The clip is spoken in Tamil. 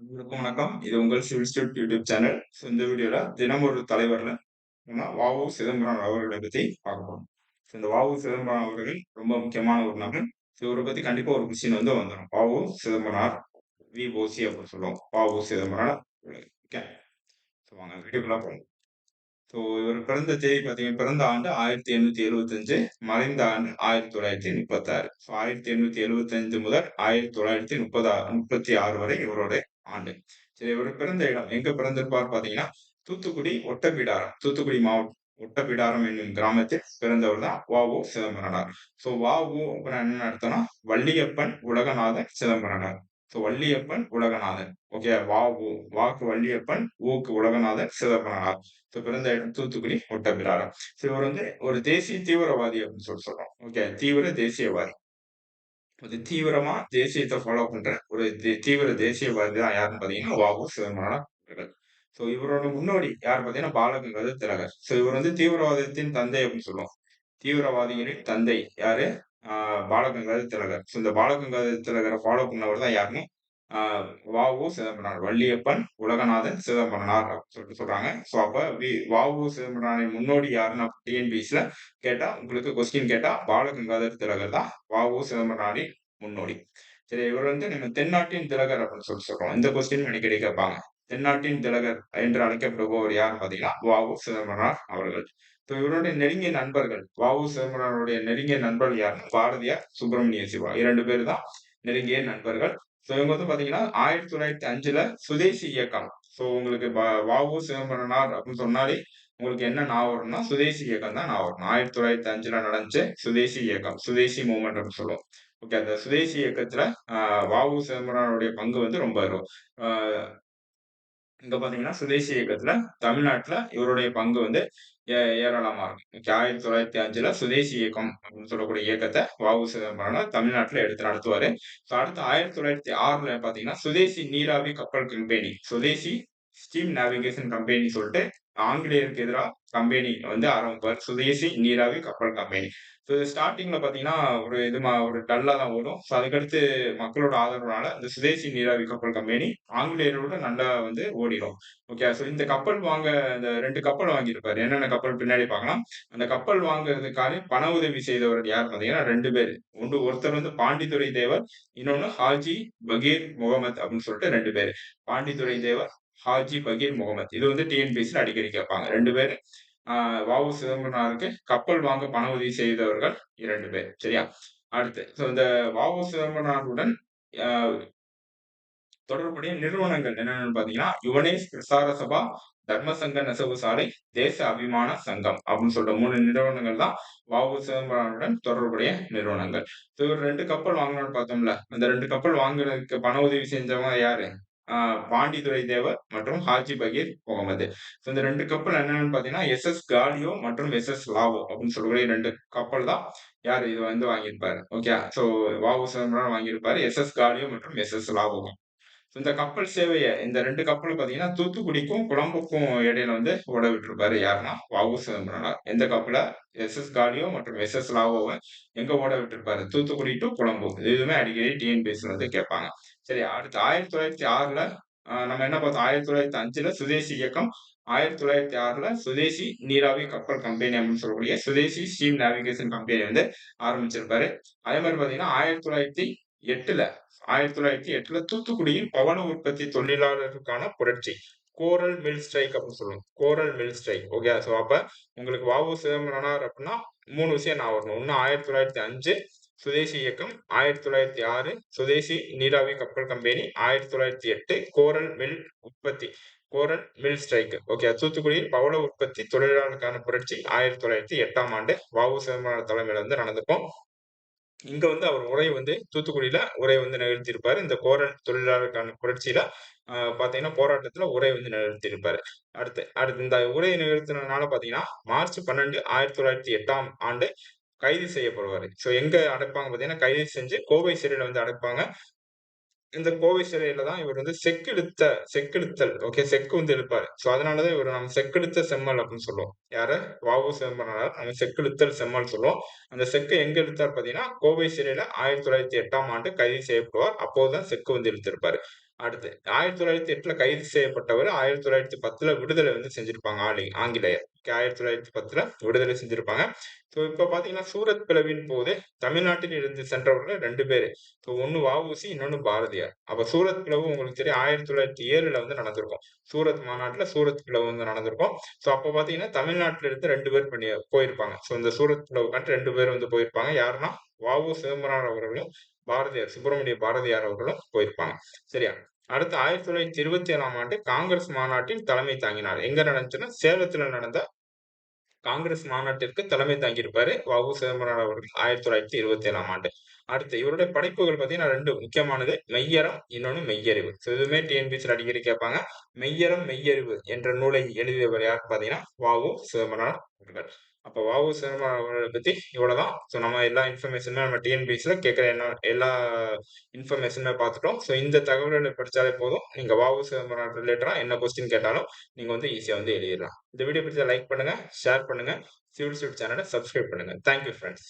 அனைவருக்கும் வணக்கம். இது உங்கள் civil stud YouTube channel. So இந்த வீடியோல தினம் ஒரு தலைவர்ல நம்ம வாவு சிதம்பரம் அவர்களை பத்தி பார்க்க போறோம். ஸோ இந்த வாவு சிதம்பரம் அவர்கள் ரொம்ப முக்கியமான ஒரு நபர். ஸோ இவரை பத்தி கண்டிப்பா ஒரு கொஸ்டின் வந்து வந்துடும் வாவு சிதம்பரம் வி. ஓசி அப்படின்னு சொல்லுவோம். வாவு சிதம்பரனார். ஓகே ஸோ வாங்க வீடியோக்குள்ள போகணும் ஸோ இவர் பிறந்த தேதி பார்த்தீங்கன்னா பிறந்த ஆண்டு ஆயிரத்தி எண்ணூத்தி எழுபத்தஞ்சு மறைந்த ஆண்டு ஆயிரத்தி தொள்ளாயிரத்தி முப்பத்தாறு. ஸோ ஆயிரத்தி எண்ணூத்தி எழுபத்தஞ்சு முதல் ஆயிரத்தி தொள்ளாயிரத்தி முப்பதா முப்பத்தி ஆறு வரை இவரோட ஆண்டு. சரி இவர் பிறந்த இடம் எங்க பிறந்திருப்பார் பாத்தீங்கன்னா தூத்துக்குடி ஒட்டப்பிடாரம். தூத்துக்குடி மாவட்டம் ஒட்டப்பிடாரம் என்னும் கிராமத்தில் பிறந்தவர் தான் வாவு சிதம்பரனார். ஸோ வாவு என்ன அர்த்தம்னா வள்ளியப்பன் உலகநாதன் சிதம்பரனார். ஸோ வள்ளியப்பன் உலகநாதன். ஓகே வாவு வாக்கு வள்ளியப்பன் ஊக்கு உலகநாதன் சிதம்பரனார். ஸோ பிறந்த இடம் தூத்துக்குடி ஒட்டப்பிடாரம். ஸோ இவர் வந்து ஒரு தேசிய தீவிரவாதி அப்படின்னு சொல்லி சொல்றோம். ஓகே தீவிர தேசியவாதி. கொஞ்சம் தீவிரமா தேசியத்தை ஃபாலோ பண்ற ஒரு தீவிர தேசியவாதி தான் யாருன்னு பாத்தீங்கன்னா வாபு சிவமான அவர்கள். ஸோ இவரோட முன்னோடி யார் பார்த்தீங்கன்னா பாலகங்காத திலகர். ஸோ இவர் வந்து தீவிரவாதத்தின் தந்தை அப்படின்னு சொல்லுவோம். தீவிரவாதிகளின் தந்தை யாரு? ஆஹ் திலகர். ஸோ இந்த பாலகங்காதர் திலகரை ஃபாலோ பண்ணவர் தான் யாருன்னு வாவு சிதம்பரனார் வள்ளியப்பன் உலகநாதன் சிதம்பரனார் அப்படின்னு சொல்லிட்டு சொல்றாங்க. ஸோ அப்ப வி வாவு சிதம்பரனாரின் முன்னோடி யாருன்னு டிஎன்பிஎஸ்ல கேட்டா உங்களுக்கு கொஸ்டின் கேட்டா பாலகங்காதர் திலகர் தான் வாவு சிதம்பரனாரின் முன்னோடி. சரி இவர் வந்து நம்ம தென்னாட்டின் திலகர் அப்படின்னு சொல்லி சொல்றோம். இந்த கொஸ்டின் அடிக்கடி கேட்பாங்க. தென்னாட்டின் திலகர் என்று அழைக்கப்படுபவர் யார் பார்த்தீங்கன்னா வாவு சிதம்பரனார் அவர்கள். ஸோ இவருடைய நெருங்கிய நண்பர்கள் வாவு சிதம்பரனாருடைய நெருங்கிய நண்பர்கள் யாருன்னா பாரதியார் சுப்பிரமணிய சிவா. இரண்டு பேர் தான் நெருங்கிய நண்பர்கள். ஸோ இவங்க வந்து பாத்தீங்கன்னா ஆயிரத்தி தொள்ளாயிரத்தி அஞ்சுல சுதேசி இயக்கம். ஸோ உங்களுக்கு வாவு சிதம்பரனார் அப்படின்னு சொன்னாலே உங்களுக்கு என்ன நான் வரும்னா சுதேசி இயக்கம் தான் நான் வரும். ஆயிரத்தி தொள்ளாயிரத்தி அஞ்சுல நடந்துச்சு சுதேசி இயக்கம். சுதேசி மூமெண்ட் அப்படின்னு சொல்லுவோம். ஓகே அந்த சுதேசி இயக்கத்துல வாவு சிதம்பரனுடைய பங்கு வந்து ரொம்ப இங்க பாத்தீங்கன்னா சுதேசி இயக்கத்துல தமிழ்நாட்டுல இவருடைய பங்கு வந்து ஏராளமா இருக்கும் ஆயிரத்தி தொள்ளாயிரத்தி அஞ்சுல சுதேசி இயக்கம் அப்படின்னு சொல்லக்கூடிய இயக்கத்தை வாவு சிதம்பரம் தமிழ்நாட்டுல எடுத்து நடத்துவாரு. ஸோ அடுத்து ஆயிரத்தி தொள்ளாயிரத்தி ஆறுல பாத்தீங்கன்னா சுதேசி நீராவி கப்பல் company Swadeshi steam navigation company சொல்லிட்டு ஆங்கிலேயருக்கு எதிராக கம்பெனி வந்து ஆரம்பிப்பார். சுதேசி நீராவி கப்பல் கம்பெனி ஸோ ஸ்டார்டிங்ல பார்த்தீங்கன்னா ஒரு இது ஒரு டல்லா தான் ஓடும். ஸோ அதுக்கடுத்து மக்களோட ஆதரவுனால இந்த சுதேசி நீராவி கப்பல் கம்பெனி ஆங்கிலேயரோட நல்லா வந்து ஓடிடும் ஓகே ஸோ இந்த கப்பல் வாங்க இந்த ரெண்டு கப்பல் வாங்கியிருப்பார். என்னென்ன கப்பல் பின்னாடி பார்க்கலாம் அந்த கப்பல் வாங்குறதுக்காக பண உதவி செய்தவர் யார் பார்த்தீங்கன்னா ரெண்டு பேர். ஒன்று ஒருத்தர் வந்து பாண்டித்துறை தேவர் இன்னொன்னு ஹாஜி பகீர் முகமது அப்படின்னு சொல்லிட்டு ரெண்டு பேர். பாண்டித்துறை தேவர் ஹாஜி பகீர் முகமது. இது வந்து டிஎன்பிஎஸ்சியில் அடிக்கடி கேட்பாங்க. ரெண்டு பேர் வாவு சிதம்பரனாருக்கு கப்பல் வாங்க பண உதவி செய்தவர்கள் இரண்டு பேர். சரியா? அடுத்து ஸோ இந்த வாவு சிதம்பரனாருடன் தொடர்புடைய நிறுவனங்கள் என்னென்னு பாத்தீங்கன்னா யுவனேஷ் பிரசார சபா தர்மசங்க நெசவு சாலை தேச அபிமான சங்கம் அப்படின்னு சொல்ற மூணு நிறுவனங்கள் தான் வாவு சிதம்பரனுடன் தொடர்புடைய நிறுவனங்கள். ரெண்டு கப்பல் வாங்கணும்னு பார்த்தோம்ல அந்த ரெண்டு கப்பல் வாங்குறதுக்கு பண உதவி செஞ்சவங்க யாரு? பாண்டித்துறை தேவர் மற்றும் ஹாஜி பகீர் முகமது. இந்த ரெண்டு கப்பல் என்னன்னு பாத்தீங்கன்னா எஸ் எஸ் காலியோ மற்றும் எஸ் எஸ் லாவோ அப்படின்னு சொல்லக்கூடிய ரெண்டு கப்பல் தான் யார் இது வந்து வாங்கியிருப்பாரு. ஓகே சோ வாவு சிதம்பரம் வாங்கியிருப்பாரு எஸ் எஸ் காலியோ மற்றும் எஸ் எஸ் ஸோ இந்த கப்பல் சேவையை இந்த ரெண்டு கப்பல் பார்த்தீங்கன்னா தூத்துக்குடிக்கும் குழம்புக்கும் இடையில வந்து ஓட விட்டுருப்பாரு யாருன்னா வாவு சிதம்பரனார். எந்த கப்பல? எஸ் எஸ் காலியோ மற்றும் எஸ் எஸ் லாவோவை எங்க ஓட விட்டுருப்பாரு? தூத்துக்குடி டு குழம்பு. இதுவுமே அடிக்கடி டிஎன்பிஎஸ்ல வந்து கேட்பாங்க. சரி அடுத்து ஆயிரத்தி தொள்ளாயிரத்தி ஆறுல நம்ம என்ன பார்த்தோம்? ஆயிரத்தி தொள்ளாயிரத்தி அஞ்சுல சுதேசி இயக்கம் ஆயிரத்தி தொள்ளாயிரத்தி ஆறுல சுதேசி நீராவி கப்பல் கம்பெனி அப்படின்னு சொல்லக்கூடிய சுதேசி ஸ்டீம் நேவிகேஷன் கம்பெனி வந்து ஆரம்பிச்சிருப்பாரு. அதே மாதிரி பாத்தீங்கன்னா ஆயிரத்தி தொள்ளாயிரத்தி எட்டுல ஆயிரத்தி தொள்ளாயிரத்தி எட்டுல தூத்துக்குடியில் பவன உற்பத்தி தொழிலாளருக்கான புரட்சி. கோரல் மில் ஸ்ட்ரைக் அப்படின்னு சொல்லுவோம் Coral mill strike. Okay so அப்ப உங்களுக்கு வாவு சிதம்பரனார் அப்படின்னா மூணு விஷயம் நான் வரணும். ஒன்னு ஆயிரத்தி தொள்ளாயிரத்தி அஞ்சு சுதேசி இயக்கம். ஆயிரத்தி தொள்ளாயிரத்தி ஆறு சுதேசி நீராவி கப்பல் கம்பெனி. ஆயிரத்தி தொள்ளாயிரத்தி எட்டு கோரல் மில் உற்பத்தி. கோரல் மில் ஸ்ட்ரைக். ஓகே தூத்துக்குடியில் பவள உற்பத்தி தொழிலாளருக்கான புரட்சி. ஆயிரத்தி தொள்ளாயிரத்தி எட்டாம் ஆண்டு வாவு சிதம்பரம் தலைமையில வந்து நடந்துக்கும். இங்க வந்து அவர் உரை வந்து தூத்துக்குடியில உரை வந்து நிகழ்த்தியிருப்பாரு. இந்த கோரல் தொழிலாளருக்கான புரட்சியில பாத்தீங்கன்னா போராட்டத்துல உரை வந்து நிகழ்த்தியிருப்பாரு. அடுத்து அடுத்து இந்த உரை நிகழ்த்தினால பாத்தீங்கன்னா மார்ச் பன்னெண்டு ஆயிரத்தி தொள்ளாயிரத்தி எட்டாம் ஆண்டு கைது செய்யப்படுவாரு. ஸோ எங்க அடைப்பாங்க பாத்தீங்கன்னா கைது செஞ்சு கோவை சிறையில வந்து அடைப்பாங்க. இந்த கோவை சிறையில தான் இவர் வந்து செக்கெடுத்த செக்கெடுத்தல் ஓகே செக்கு வந்து எடுப்பாரு. ஸோ அதனாலதான் இவர் நம்ம செக்கெடுத்த செம்மல் அப்படின்னு சொல்லுவோம். யாரு? வாவு சிதம்பரனார். நம்ம செக்கெடுத்தல் செம்மல் சொல்லுவோம். அந்த செக்கு எங்க எடுத்தார் பாத்தீங்கன்னா கோவை சிறையில ஆயிரத்தி தொள்ளாயிரத்தி எட்டாம் ஆண்டு கைது செய்யப்படுவார் அப்போதுதான் செக்கு வந்து எடுத்திருப்பாரு. அடுத்து ஆயிரத்தி தொள்ளாயிரத்தி எட்டுல கைது செய்யப்பட்டவர் ஆயிரத்தி தொள்ளாயிரத்தி பத்துல விடுதலை வந்து செஞ்சிருப்பாங்க ஆலி ஆங்கிலேயர். ஆயிரத்தி தொள்ளாயிரத்தி பத்துல விடுதலை செஞ்சிருப்பாங்க. ஸோ இப்ப பாத்தீங்கன்னா சூரத் பிளவின் போது தமிழ்நாட்டில் இருந்து சென்றவர்கள் ரெண்டு பேரு. ஸோ ஒன்னு வஉசி இன்னொன்னு பாரதியார். அப்ப சூரத் பிளவு உங்களுக்கு தெரியும் ஆயிரத்தி தொள்ளாயிரத்தி ஏழுல வந்து நடந்திருக்கும். சூரத் மாநாட்டுல சூரத் பிளவு வந்து நடந்திருக்கும். ஸோ அப்ப பாத்தீங்கன்னா தமிழ்நாட்டில இருந்து ரெண்டு பேர் பண்ணி போயிருப்பாங்க. ஸோ இந்த சூரத் பிளவுக்காட்டு ரெண்டு பேர் வந்து போயிருப்பாங்க. யாருன்னா வாவு சிதம்பரம் அவர்களும் பாரதியார் சுப்பிரமணிய பாரதியார் அவர்களும் போயிருப்பாங்க. சரியா? அடுத்து ஆயிரத்தி தொள்ளாயிரத்தி இருபத்தி ஏழாம் ஆண்டு காங்கிரஸ் மாநாட்டில் தலைமை தாங்கினார். எங்க நடந்துச்சுன்னா சேலத்துல நடந்த காங்கிரஸ் மாநாட்டிற்கு தலைமை தாங்கியிருப்பாரு வஉ சிதம்பரம் அவர்கள் ஆயிரத்தி தொள்ளாயிரத்தி இருபத்தி ஏழாம் ஆண்டு. அடுத்து இவருடைய படைப்புகள் பார்த்தீங்கன்னா ரெண்டு முக்கியமானது. மெய்யரம் இன்னொன்று மெய்யறிவு. ஸோ இதுவுமே டிஎன்பிசியில் அடிக்கடி கேட்பாங்க. மெய்யரம் மெய்யறிவு என்ற நூலை எழுதியவர் யார்? பார்த்தீங்கன்னா வாவு சிதம்பரம் அவர்கள். அப்போ வாவு சிதம்பரம் அவர்களை இவ்வளோ தான் ஸோ நம்ம எல்லா இன்ஃபர்மேஷனுமே நம்ம டிஎன்பிசியில் கேட்குற என்ன எல்லா இன்ஃபர்மேஷனுமே பார்த்துட்டோம். ஸோ இந்த தகவல்களை படித்தாலே போதும். நீங்கள் வாவு சிதம்பரம் ரிலேட்டடாக என்ன கொஸ்டின் கேட்டாலும் நீங்கள் வந்து ஈஸியாக வந்து எழுதிடலாம். இந்த வீடியோ பிடிச்சா லைக் பண்ணுங்கள் ஷேர் பண்ணுங்கள் சிவில் ஸ்வீட் சேனலை சப்ஸ்கிரைப் பண்ணுங்க. Thank you friends